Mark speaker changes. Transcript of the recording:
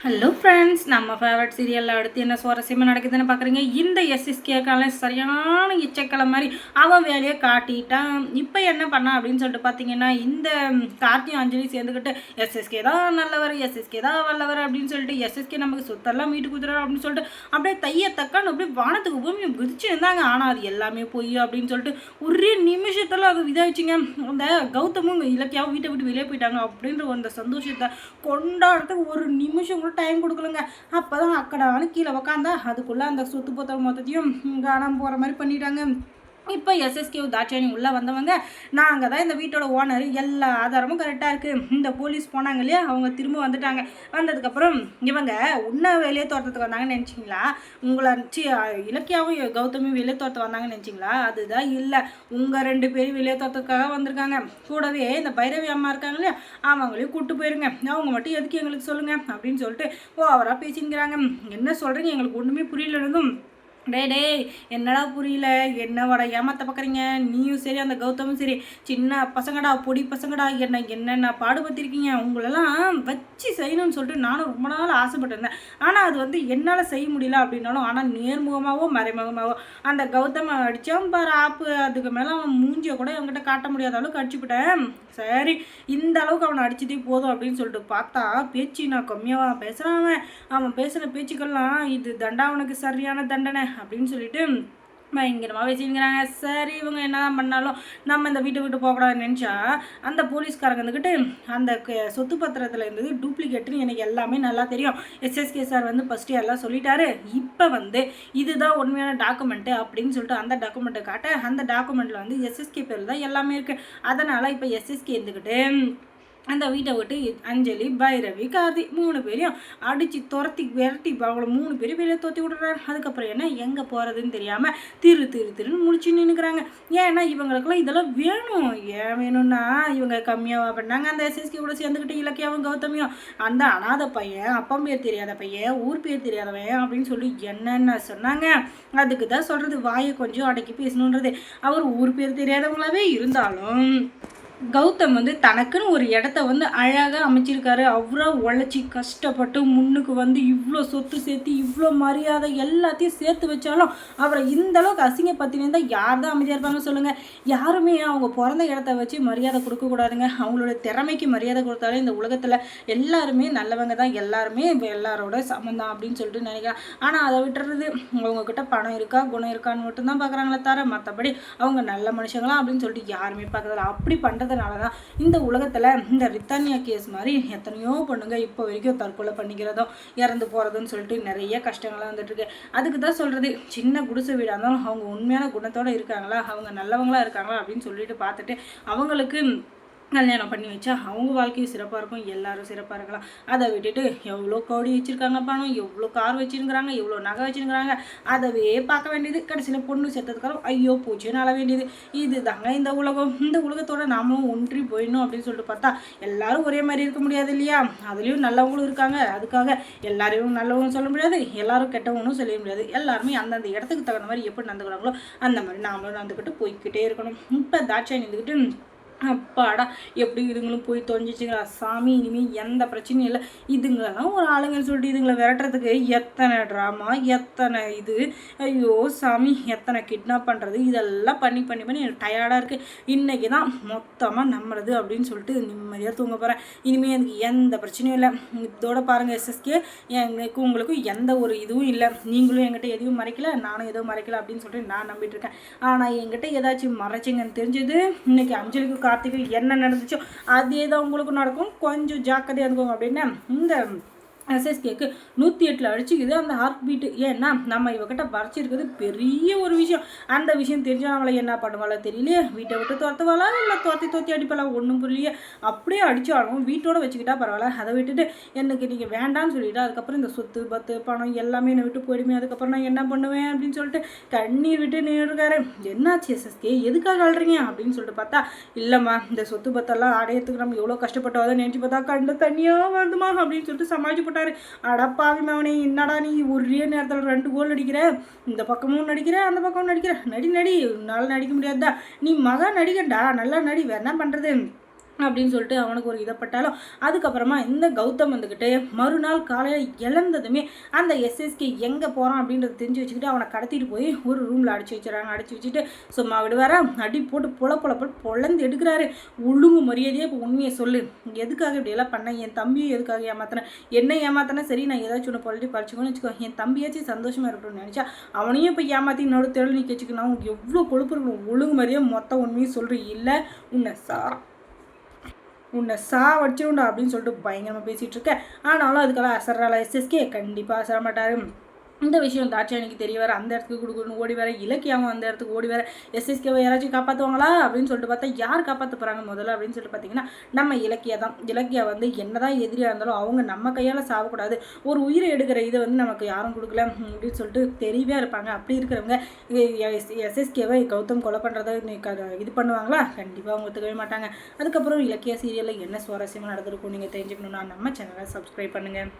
Speaker 1: Hello friends நம்ம favourite சீரியலில் அடுத்து என்ன சுவாரஸ்யமாக நடக்குதுன்னு பார்க்குறீங்க இந்த எஸ்எஸ்கேக்கால சரியான இச்சக்கலை மாதிரி அவன் வேலையை காட்டிட்டான். இப்போ என்ன பண்ணான் அப்படின்னு சொல்லிட்டு பார்த்தீங்கன்னா இந்த கார்த்தியும் அஞ்சலி சேர்ந்துக்கிட்டு எஸ்எஸ்கே தான் நல்லவர் எஸ்எஸ்கே தான் வல்லவர் அப்படின்னு சொல்லிட்டு எஸ்எஸ்கே நமக்கு சொத்தெல்லாம் மீட்டு குதிரா அப்படின்னு சொல்லிட்டு அப்படியே தைய தக்கான்னு அப்படியே வானத்துக்கு பூமி குதிச்சு இருந்தாங்க. ஆனால் அது எல்லாமே பொய் அப்படின்னு சொல்லிட்டு ஒரே நிமிஷத்தில் அது இதாகிடுச்சிங்க அந்த கௌதமும் இலக்கியாவும் வீட்டை விட்டு வெளியே போயிட்டாங்க அப்படின்ற அந்த சந்தோஷத்தை கொண்டாடுறதுக்கு ஒரு நிமிஷம் ஒரு டைம் கொடுக்கலங்க. அப்போ தான் அக்கடான்னு கீழே உக்காந்தா அதுக்குள்ளே அந்த சொத்து பொத்தல் மொத்தத்தையும் காணாமல் போகிற மாதிரி பண்ணிட்டாங்க. இப்போ எஸ்எஸ்கே தாட்சாயணி உள்ளே வந்தவங்க நாங்கள் தான் இந்த வீட்டோட ஓனர் எல்லா ஆதாரமும் கரெக்டாக இருக்குது இந்த போலீஸ் போனாங்க இல்லையா? அவங்க திரும்ப வந்துட்டாங்க. வந்ததுக்கப்புறம் இவங்க உன்னை வெளியே தோட்டத்துக்கு வந்தாங்கன்னு நினச்சிங்களா? உங்களை சி இலக்கியாவும் கௌதமியும் வெளியே தோட்டத்து வந்தாங்கன்னு நினச்சிங்களா? அதுதான் இல்லை. உங்கள் ரெண்டு பேரும் வெளியே தோட்டத்துக்காக வந்திருக்காங்க. கூடவே இந்த பைரவி அம்மா இருக்காங்க இல்லையா? அவங்களையும் கூப்பிட்டு போயிருங்க. அவங்க மட்டும் எதுக்கு எங்களுக்கு சொல்லுங்கள் அப்படின்னு சொல்லிட்டு ஓவராக பேசிங்கிறாங்க என்ன சொல்கிறீங்க எங்களுக்கு ஒன்றுமே புரியலனதும் டே டேய் என்னடா புரியல? என்னவடா ஏமாத்த பார்க்குறீங்க நீயும் சரி அந்த கௌதமும் சரி. சின்ன பசங்கடா பொடி பசங்கடா என்ன என்னென்ன பாடுபடுத்திருக்கீங்க? உங்களெல்லாம் வச்சு செய்யணும்னு சொல்லிட்டு நானும் ரொம்ப நாள் ஆசைப்பட்டிருந்தேன். ஆனால் அது வந்து என்னால் செய்ய முடியல அப்படின்னாலும் ஆனால் நேர்முகமாகவோ மறைமுகமாகவோ அந்த கௌதம அடித்தான் பாரு ஆப்பு. அதுக்கு மேலே அவன் மூஞ்சியை கூட அவங்ககிட்ட காட்ட முடியாத அளவுக்கு அடிச்சுவிட்டேன் சரி இந்த அளவுக்கு அவனை அடிச்சதே போதும் அப்படின்னு சொல்லிட்டு பார்த்தா பேச்சு நான் கம்மியாக பேசுகிறான் அவன். அவன் பேசுகிற பேச்சுக்கெல்லாம் இது தண்டா அவனுக்கு சரியான தண்டனை. அப்படின்னு சொல்லிட்டு பயங்கரமாக வச்சுக்கிறாங்க சரி இவங்க என்னதான் பண்ணாலும் நம்ம இந்த வீட்டை விட்டு போகக்கூடாதுன்னு நினச்சா அந்த போலீஸ்காரங்க வந்துக்கிட்டு அந்த சொத்து பத்திரத்தில் இருந்தது டூப்ளிகேட்டுன்னு எனக்கு எல்லாமே நல்லா தெரியும். எஸ்எஸ்கே சார் வந்து ஃபஸ்ட்டு எல்லாம் சொல்லிட்டாரு. இப்போ வந்து இதுதான் உண்மையான டாக்குமெண்ட்டு அப்படின்னு சொல்லிட்டு அந்த டாக்குமெண்ட்டை காட்ட அந்த டாக்குமெண்ட்டில் வந்து எஸ்எஸ்கே பேர் தான் எல்லாமே இருக்குது அதனால் இப்போ எஸ்எஸ்கே இருந்துக்கிட்டு அந்த வீட்டை விட்டு அஞ்சலி பைரவி கார்த்தி மூணு பேரையும் அடித்து துரத்தி விரட்டி அவ்வளோ மூணு பேரும் வெளியே துரத்தி விடுறாரு அதுக்கப்புறம் என்ன? எங்கே போகிறதுன்னு தெரியாமல் திரு திரு திருன்னு முடிச்சு நின்றுக்கிறாங்க ஏன்னா இவங்களுக்கெல்லாம் இதெல்லாம் வேணும். ஏன் வேணும்னா இவங்க கம்மியாக பண்ணாங்க? அந்த எஸ்எஸ்கே கூட சேர்ந்துக்கிட்டு இலக்கியாவும் கௌதமியும். அந்த அனாதை பையன் அப்பா பேர் தெரியாத பையன் ஊர் பேர் தெரியாதவன் அப்படின்னு சொல்லி என்னென்ன சொன்னாங்க? அதுக்கு தான் சொல்கிறது வாயை கொஞ்சம் அடக்கி பேசணுன்றது. அவர் ஊர் பேர் தெரியாதவங்களாவே இருந்தாலும் கௌதம் வந்து தனக்குன்னு ஒரு இடத்த வந்து அழகாக அமைச்சிருக்காரு. அவ்வளோ உழைச்சி கஷ்டப்பட்டு முன்னுக்கு வந்து இவ்வளோ சொத்து சேர்த்து இவ்வளோ மரியாதை எல்லாத்தையும் சேர்த்து வச்சாலும் அவரை இந்த அளவுக்கு அசிங்கப்படுத்தினே யார் தான் அமைதியாக இருப்பாங்க சொல்லுங்கள் யாருமே அவங்க பிறந்த இடத்த வச்சு மரியாதை கொடுக்கக்கூடாதுங்க அவங்களோட திறமைக்கு மரியாதை கொடுத்தாலே இந்த உலகத்தில் எல்லாருமே நல்லவங்க தான். எல்லாருமே எல்லாரோட சமந்தான் அப்படின்னு சொல்லிட்டு நினைக்கிறேன். ஆனால் அதை விட்டுறது அவங்கக்கிட்ட பணம் இருக்கா குணம் இருக்கான்னு மட்டும்தான் பார்க்குறாங்களே தவிர மற்றபடி அவங்க நல்ல மனுஷங்களா அப்படின்னு சொல்லிட்டு யாருமே பார்க்கறதில்ல. அப்படி பண்ணுறதுனால தான் இந்த உலகத்தில் இந்த ரித்தானியா கேஸ் மாதிரி எத்தனையோ பொண்ணுங்க இப்போ வரைக்கும் தற்கொலை பண்ணிக்கிறதும் இறந்து போகிறதுன்னு சொல்லிட்டு நிறைய கஷ்டங்கள்லாம் வந்துட்டுருக்கு அதுக்கு தான் சொல்கிறது சின்ன குடிசை வீடாக இருந்தாலும் அவங்க உண்மையான குணத்தோடு இருக்காங்களா? அவங்க நல்லவங்களா இருக்காங்களா? அப்படின்னு சொல்லிட்டு பார்த்துட்டு அவங்களுக்கு கல்யாணம் பண்ணி வச்சா அவங்க வாழ்க்கையும் சிறப்பாக இருக்கும் எல்லாரும் சிறப்பாக இருக்கலாம். அதை விட்டுட்டு எவ்வளோ கோடி வச்சுருக்காங்க பணம் எவ்வளோ கார் வச்சுருக்கிறாங்க எவ்வளோ நகை வச்சுருக்கிறாங்க அதவே பார்க்க வேண்டியது. கடைசியில் பொண்ணு சேர்த்ததுக்கப்புறம் ஐயோ பூச்சின்னு அழ வேண்டியது. இது தாங்க இந்த உலகம். இந்த உலகத்தோட நாமளும் ஒன்றி போயிடணும் அப்படின்னு சொல்லிட்டு பார்த்தா எல்லாரும் ஒரே மாதிரி இருக்க முடியாது இல்லையா? அதுலேயும் நல்லவங்களும் இருக்காங்க. அதுக்காக எல்லாரையும் நல்லவங்களும் சொல்ல முடியாது எல்லாரும் கெட்டவங்களும் சொல்ல முடியாது. எல்லாருமே அந்தந்த இடத்துக்கு தகுந்த மாதிரி எப்படி நடந்துக்கிறாங்களோ அந்த மாதிரி நாமளும் நடந்துக்கிட்டு போய்க்கிட்டே இருக்கணும். இப்போ தாட்சாயி இருந்துக்கிட்டு அப்பாடா எப்படி இதுங்களும் போய் தொலைஞ்சிச்சுங்களா? சாமி இனிமேல் எந்த பிரச்சனையும் இல்லை. இதுங்களெல்லாம் ஒரு ஆளுங்கன்னு சொல்லிட்டு இதுங்களை விரட்டுறதுக்கு எத்தனை ட்ராமா எத்தனை இது? ஐயோ சாமி எத்தனை கிட்னாப் பண்ணுறது இதெல்லாம் பண்ணி பண்ணி பண்ணி எனக்கு டயர்டாக இருக்குது இன்றைக்கி தான் மொத்தமாக நம்மளது அப்படின்னு சொல்லிட்டு நிம்மதியாக தூங்க போகிறேன் இனிமேல் எனக்கு எந்த பிரச்சனையும் இல்லை. இதோட பாருங்கள் எஸ்எஸ்கே எனக்கு உங்களுக்கும் எந்த ஒரு இதுவும் இல்லை. நீங்களும் என்கிட்ட எதுவும் மறைக்கல நானும் எதுவும் மறைக்கல அப்படின்னு சொல்லிட்டு நான் நம்பிட்டு இருக்கேன். ஆனால் என்கிட்ட ஏதாச்சும் மறைச்சிங்கன்னு தெரிஞ்சது இன்றைக்கி அஞ்சலிக்கு கார்த்திகை என்ன நடந்துச்சோ அதே தான் உங்களுக்கு நடக்கும். கொஞ்சம் ஜாக்கிரதையாக இருக்கும் அப்படின்னு இந்த எஸ்எஸ்கேக்கு நூற்றி எட்டில் அடிச்சுக்குது அந்த ஹார்ட் பீட்டு ஏன்னா நம்ம இவகிட்ட பறிச்சிருக்கிறது பெரிய ஒரு விஷயம். அந்த விஷயம் தெரிஞ்சால் நம்மளை என்ன பண்ணுவாளோ தெரியலையே. வீட்டை விட்டு துரத்துவாளா? இல்லை துரத்தி துரத்தி அடிப்பாளா? ஒன்றும் புரியலையே. அப்படியே அடித்தாலும் வீட்டோட வச்சுக்கிட்டா பரவாயில்ல. அதை விட்டுட்டு எனக்கு நீங்கள் வேண்டாம்னு சொல்லிவிட்டு அதுக்கப்புறம் இந்த சொத்து பத்து பணம் எல்லாமே என்னை விட்டு போயிடுமே. அதுக்கப்புறம் நான் என்ன பண்ணுவேன் அப்படின்னு சொல்லிட்டு கண்ணீர் விட்டு நின்றுருக்காரு. என்னாச்சு எஸ்எஸ்கே எதுக்காக அழுறீங்க? அப்படின்னு சொல்லிட்டு பார்த்தா இல்லைம்மா இந்த சொத்து பத்தெல்லாம் அடையறதுக்கு நம்ம எவ்வளோ கஷ்டப்பட்டோம். நினச்சி பார்த்தா கண்டு தனியாக வருதுமா? அப்படின்னு சொல்லிட்டு சமாளிச்சு மாட்டார். அடப்பாவி மவனே என்னடா நீ ஒரே நேரத்தில் ரெண்டு கோல் அடிக்கிற? இந்த பக்கமும் நடிக்கிற அந்த பக்கமும் நடிக்கிற நடி நடி உன்னால் நடிக்க முடியாதுதான் நீ மகா நடிகண்டா நல்லா நடி வேற என்ன பண்ணுறது அப்படின்னு சொல்லிட்டு அவனுக்கு ஒரு இதப்பட்டாலும் அதுக்கப்புறமா இந்த கௌதம் வந்துக்கிட்டு மறுநாள் காலையில் இழந்ததுமே அந்த எஸ்எஸ்கே எங்கே போகிறான் அப்படின்றத தெரிஞ்சு வச்சுக்கிட்டு அவனை கடத்திட்டு போய் ஒரு ரூமில் அடைச்சி வச்சுறாங்க. அடைச்சி வச்சுட்டு சும்மா விடுவாரா? அடி போட்டு புல புல போட்டு பொழந்து எடுக்கிறாரு. ஒழுங்கு மரியாதையே இப்போ உண்மையை சொல்லு. எதுக்காக இப்படியெல்லாம் பண்ணேன் என் தம்பியும் எதுக்காக ஏமாத்தினேன் என்ன ஏமாத்தினா சரி நான் ஏதாச்சும் ஒன்று பொலிட்டி பறிச்சுக்கோன்னு வச்சுக்கோ. என் தம்பியாச்சும் சந்தோஷமாக இருக்கணும்னு நினச்சா அவனையும் இப்போ ஏமாற்றி இன்னொரு தெருள் நிற்க வச்சுக்கணும். எவ்வளோ கொழுப்பு இருக்கணும்? ஒழுங்கு மரியாதை மொத்த உண்மையும் சொல்கிறேன் இல்லை உன்னை சா உன்னை சா அப்படின்னு சொல்லிட்டு பயங்கரமாக பேசிகிட்டு இருக்கேன் ஆனாலும் அதுக்கெல்லாம் அசர்றால எஸ்எஸ்கே கண்டிப்பாக அசரமாட்டார் இந்த விஷயம் தாட்சாயணிக்கு தெரிய வர அந்த இடத்துக்கு கொடுக்கணும் ஓடி வர இலக்கியாவும் அந்த இடத்துக்கு ஓடி வர எஸ்எஸ்கேவை யாராச்சும் காப்பாற்றுவாங்களா அப்படின்னு சொல்லிட்டு பார்த்தா யார் காப்பாற்ற போகிறாங்க முதல்ல அப்படின்னு சொல்லிட்டு பார்த்தீங்கன்னா நம்ம இலக்கியா தான். இலக்கியா வந்து என்னதான் எதிரியாக இருந்தாலும் அவங்க நம்ம கையால் சாகக்கூடாது ஒரு உயிரை எடுக்கிற இதை வந்து நமக்கு யாரும் கொடுக்கல அப்படின்னு சொல்லிட்டு தெரியவே இருப்பாங்க. அப்படி இருக்கிறவங்க எஸ்எஸ்கேவை கௌதம் கொலை பண்ணுறத இது பண்ணுவாங்களா? கண்டிப்பாக அவங்க ஒத்துக்கவே மாட்டாங்க. அதுக்கப்புறம் இலக்கிய சீரியலில் என்ன சுவாரஸ்யமாக நடந்திருக்கும் நீங்கள் தெரிஞ்சுக்கணுன்னா நம்ம சேனலை சப்ஸ்கிரைப் பண்ணுங்கள்